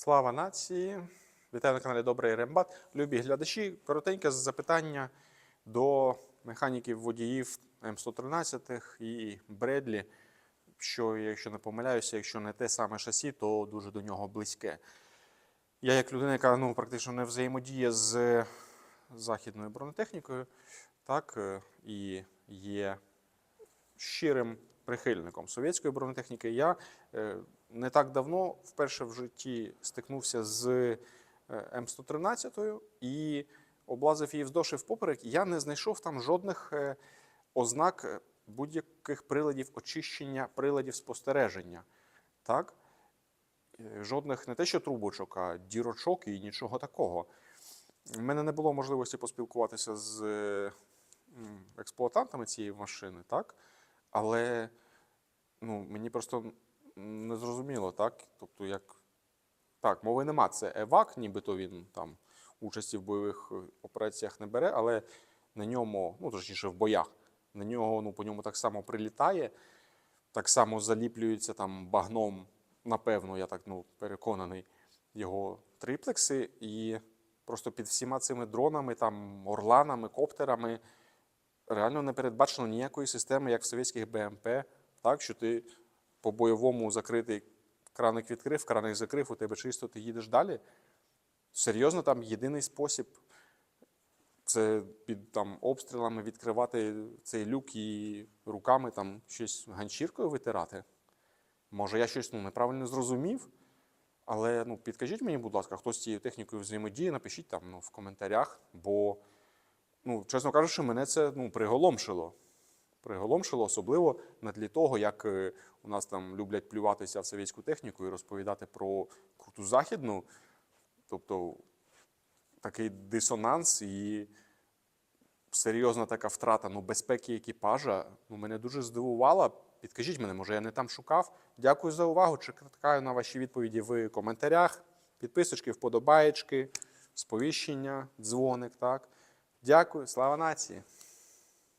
Слава нації! Вітаю на каналі Добрий Рембат. Любі глядачі, коротеньке запитання до механіків водіїв М113 і Бредлі, що, якщо не помиляюся, якщо не те саме шасі, то дуже до нього близьке. Я, як людина, яка ну, практично не взаємодіє з західною бронетехнікою, так, е, і є щирим прихильником совєтської бронетехніки. Я е, не так давно вперше в житті стикнувся з е, М113 і облазив її вздовж і впоперек. Я не знайшов там жодних е, ознак будь-яких приладів очищення, приладів спостереження. Так? Жодних не те, що трубочок, а дірочок і нічого такого. У мене не було можливості поспілкуватися з експлуатантами цієї машини, так? Але ну, мені просто не зрозуміло, так? Тобто, як так, мови нема. Це евак, нібито він там участі в бойових е, операціях не бере, але на ньому, ну точніше, в боях, на нього, ну, по ньому так само прилітає, так само заліплюється там багном, напевно, я так ну, переконаний, його триплекси. І просто під всіма цими дронами, там, орланами, коптерами реально не передбачено ніякої системи, як в совєтських БМП, так, що ти по бойовому закритий краник відкрив, краник закрив, у тебе чисто, ти їдеш далі. Серйозно, там єдиний спосіб це під там, обстрілами відкривати цей люк і руками там щось ганчіркою витирати. Може, я щось ну, неправильно зрозумів, але ну, підкажіть мені, будь ласка, хто з цією технікою взаємодіє, напишіть там ну, в коментарях, бо, ну, чесно кажучи, мене це ну, приголомшило. Приголомшило, особливо на тлі того, як е, у нас там люблять плюватися в совєтську техніку і розповідати про круту західну. Тобто такий дисонанс і серйозна така втрата ну, безпеки екіпажа ну, мене дуже здивувала. Підкажіть мене, може, я не там шукав. Дякую за увагу. Чекаю на ваші відповіді в коментарях. Підписочки, вподобаєчки, сповіщення, дзвоник. Так. Дякую, слава нації!